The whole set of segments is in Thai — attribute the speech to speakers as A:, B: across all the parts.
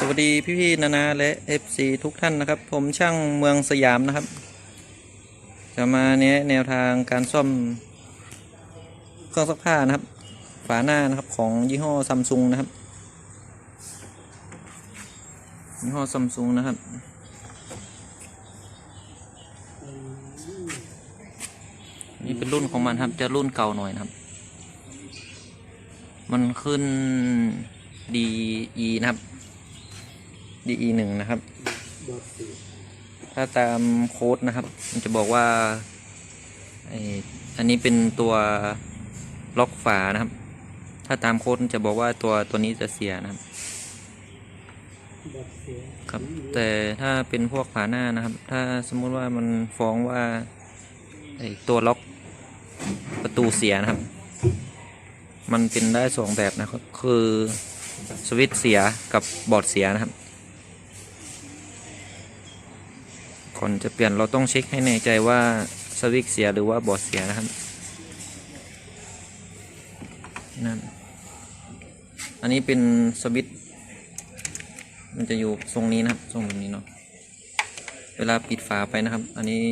A: สวัสดีพี่ๆนานาและ FC ทุกท่านนะครับ ผมช่างเมืองสยามนะครับ จะมาแนะแนวทางการซ่อมเครื่องซักผ้านะครับ ฝาหน้านะครับของยี่ห้อซัมซุงนะครับ ยี่ห้อซัมซุงนะครับนี่เป็นรุ่นของมันครับ จะรุ่นเก่าหน่อยนะครับ มันขึ้น DE นะครับ DE หนึ่งนะครับ ถ้าตามโค้ดนะครับ มันจะบอกว่าอันนี้เป็นตัวล็อกฝานะครับ ถ้าตามโค้ดจะบอกว่าตัวตัวนี้จะเสียนะครับ ครับ แต่ถ้าเป็นพวกฝาหน้านะครับ ถ้าสมมุติว่ามันฟ้องว่าตัวล็อกประตูเสียนะครับ มันเป็นได้สองแบบนะครับ คือสวิตช์เสียกับบอร์ดเสียนะครับ ก่อนจะเปลี่ยนเราต้องเช็คให้แน่ใจว่าสวิตเสียหรือว่าบอร์ดเสียนะครับนั่นอันนี้เป็นสวิตมันจะอยู่ทรงนี้นะครับทรงแบบนี้เนาะเวลาปิดฝาไปนะครับ อันนี้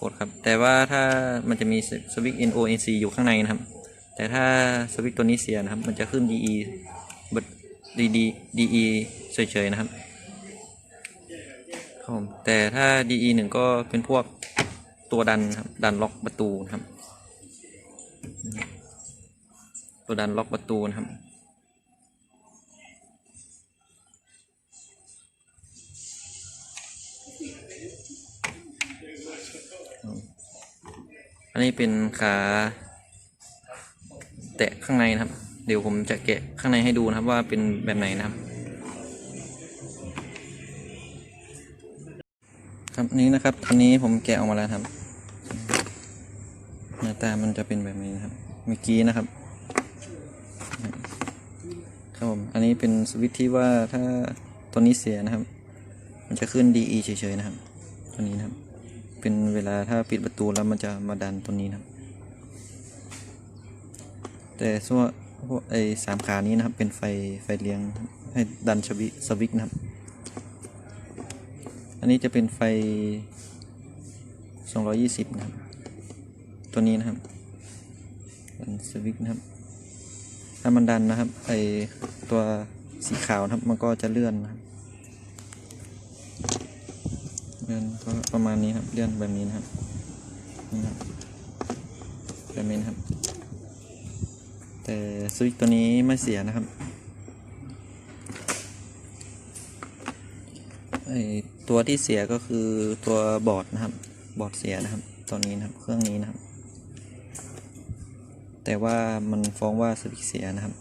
A: กดครับ แต่ว่าถ้ามันจะมีสวิตช์ NONC อยู่ข้างในนะครับ แต่ถ้าสวิตช์ตัวนี้เสียนะครับ มันจะขึ้น DE บด DD DE เฉยๆนะครับ ผมแต่ถ้า DE หนึ่งก็เป็นพวกตัวดันครับดันล็อกประตูนะครับ ตัวดันล็อกประตูนะครับอันนี้เป็นขาแตะข้างในนะครับ เดี๋ยวผมจะแกะข้างในให้ดูนะครับว่าเป็นแบบไหนนะครับ ครับนี้นะครับอันนี้ผมแกะออกมาแล้วครับหน้าตามันจะเป็นแบบนี้นะครับเมื่อกี้นะครับครับผมอันนี้เป็นสวิตช์ที่ว่าถ้าตัวนี้เสียนะครับ มันจะขึ้น DE เฉยๆนะครับ ตัวนี้นะครับ เป็นเวลาถ้าปิดประตูแล้วมันจะมาดันตัวนี้นะครับ แต่ส่วนพวกไอ้สามขานี้นะครับ เป็นไฟไฟเลี้ยงให้ดันสวิสวิตช์นะครับ อันนี้จะเป็นไฟ 220 นะครับ ตัวนี้นะครับเป็นสวิตช์นะครับ ถ้ามันดันนะครับ ไอตัวสีขาวนะครับ มันก็จะเลื่อนนะครับเลื่อนก็ประมาณนี้ครับ เลื่อนแบบนี้นะครับ นี่ครับแบบนี้นะครับ แต่สวิตช์ตัวนี้ไม่เสียนะครับ ไอ ตัวที่เสียก็คือตัวบอร์ดนะครับบอร์ดเสียนะครับตัวนี้นะครับเครื่องนี้นะครับ แต่ว่ามันฟ้องว่าสวิเสียนะครับ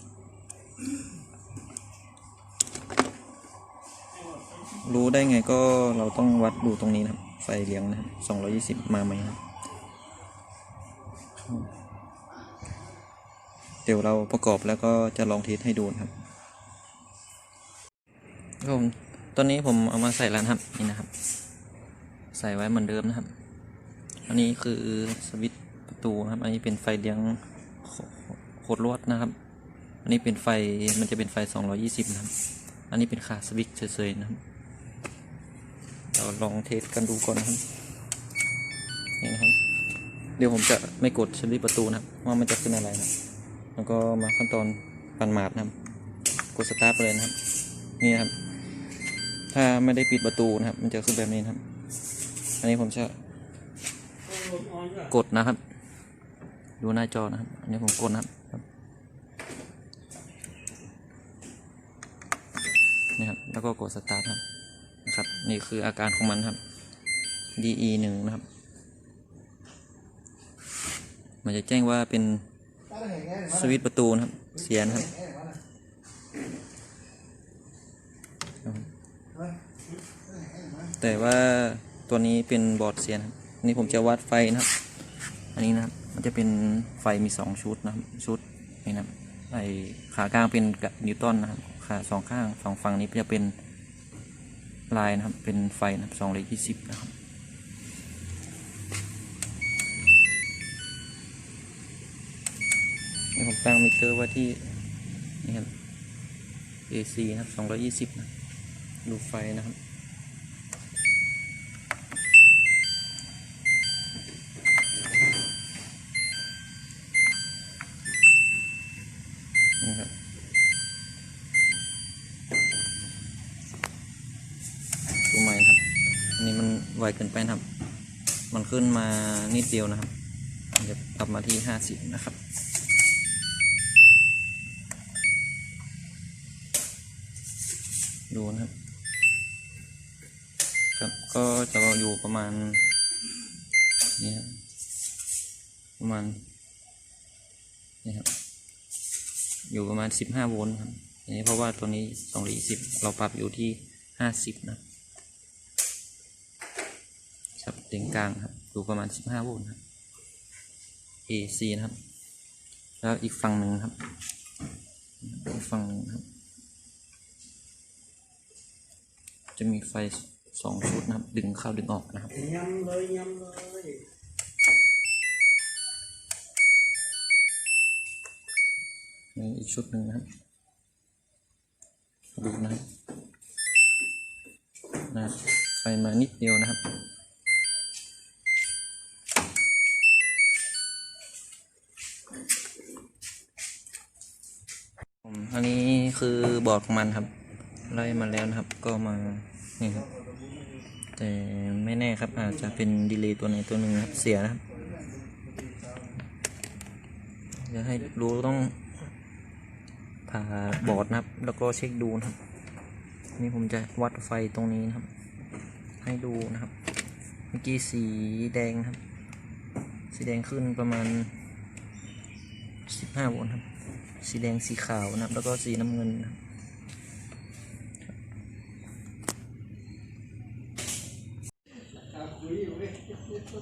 A: รู้ได้ไงก็เราต้องวัดดูตรงนี้นะครับ ไฟเลี้ยงนะครับสองยี่สิบมาไหมครับเดี๋ยวเราประกอบแล้วก็จะลองเทสให้ดูนะครับครับผม ตอนนี้ผมเอามาใส่แล้วนะครับนี่นะครับ ใส่ไว้เหมือนเดิมนะครับ อันนี้คือสวิตช์ประตูนะครับ อันนี้เป็นไฟเลี้ยงโคโคดลวดนะครับ อันนี้เป็นไฟมันจะเป็นไฟ 220 นะครับ อันนี้เป็นขาสวิตช์เฉยๆนะครับเราลองเทสกันดูก่อนนะครับนี่นะครับเดี๋ยวผมจะไม่กดสวิตช์ประตูนะครับ ว่ามันจะขึ้นอะไรนะแล้วก็มาขั้นตอนปั่นหมาดนะครับ กดสตาร์ทไปเลยนะครับ นี่นะครับ ถ้าไม่ได้ปิดประตูนะครับ มันจะขึ้นแบบนี้นครับ อันนี้ผมจะกดนะครับ ดูหน้าจอนะครับ อันนี้ผมกดนะครับนี่ครับ แล้วก็กดสตาร์ทครับนะครับ นี่คืออาการของมันครับ DE หนึ่งนะครับ มันจะแจ้งว่าเป็นสวิตช์ประตูนะครับ เสียนะครับ แต่ว่าตัวนี้เป็นบอร์ดเสียนะครับนนี้ผมจะวัดไฟนะครับ อันนี้นะครับ มันจะเป็นไฟมีสองชุดนะครับชุดนี่นะครับไอขากลางเป็นนิวตันนะครับขาสองข้างสองฝั่งนี้จะเป็นลายนะครับ เป็นไฟนะครับสองร้อยยี่สิบนะครับนี่ผมตั้งมิเตอร์ไว้ที่นี่ครับ AC นะครับสองร้อยี่สิบนะ ดูไฟนะครับ นะครับดูใหม่นะครับ อันนี้มันไวเกินไปนะครับ มันขึ้นมานิดเดียวนะครับ เดี๋ยวกลับมาที่ห้าสิบนะครับดูนะครับ ก็จะอยู่ประมาณนี่ครับประมาณนี่ครับอยู่ประมาณสิบห้าโวลต์ครับนนี้เพราะว่าตัวนี้สองร้อยสิบเราปรับอยู่ที่ห้าสิบนะครับเต็งกลางครับอยู่ประมาณสิบห้าโวลต์ครับ AC นะครับ แล้วอีกฝั่งหนึ่งครับอีกฝั่งหนึ่งครับ จะมีไฟ สองชุดนะครับ ดึงเข้าดึงออกนะครับ
B: ยำเลยยำเลย
A: นี่อีกชุดหนึ่งนะครับ ดูนะครับนะไฟมานิดเดียวนะครับผมอันนี้คือบอร์ดของมันครับไล่มาแล้วนะครับ ก็มานี่ครับ แต่ไม่แน่ครับอาจจะเป็นดีเลย์ตัวไหนตัวหนึ่งครับเสียนะครับจะให้รู้ต้องผ่าบอร์ดนะครับ แล้วก็เช็คดูนะครับ นี่ผมจะวัดไฟตรงนี้นะครับ ให้ดูนะครับ เมื่อกี้สีแดงครับ สีแดงขึ้นประมาณ 15โวลต์ครับ สีแดงสีขาวนะครับ แล้วก็สีน้ำเงินนะครับ ก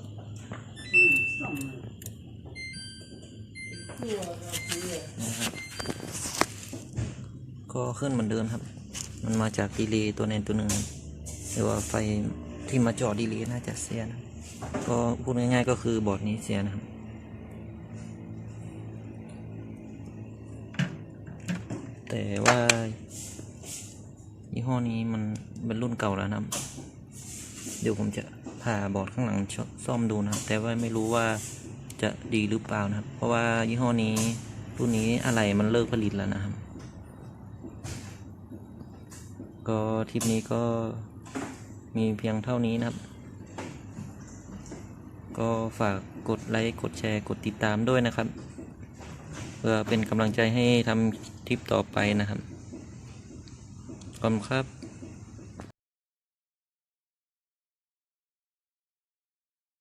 A: ็ขึ้นเหมือนเดิมครับ มันมาจากดีเลย์ตัวไหนตัวหนึ่งหรือว่าไฟที่มาจอดีเลย์น่าจะเสียนะก็พูดง่ายๆก็คือบอร์ดนี้เสียนะครับแต่ว่ายี่ห้อนี้มันเป็นรุ่นเก่าแล้วนะ เดี๋ยวผมจะ ผ่าบอร์ดข้างหลังซ่อมดูนะครับ แต่ว่าไม่รู้ว่าจะดีหรือเปล่านะครับ เพราะว่ายี่ห้อนี้รุ่นนี้อะไรมันเลิกผลิตแล้วนะครับ ก็ทริปนี้ก็มีเพียงเท่านี้นะครับ ก็ฝากกดไลค์กดแชร์กดติดตามด้วยนะครับ เพื่อเป็นกำลังใจให้ทำทริปต่อไปนะครับขอบคุณครับ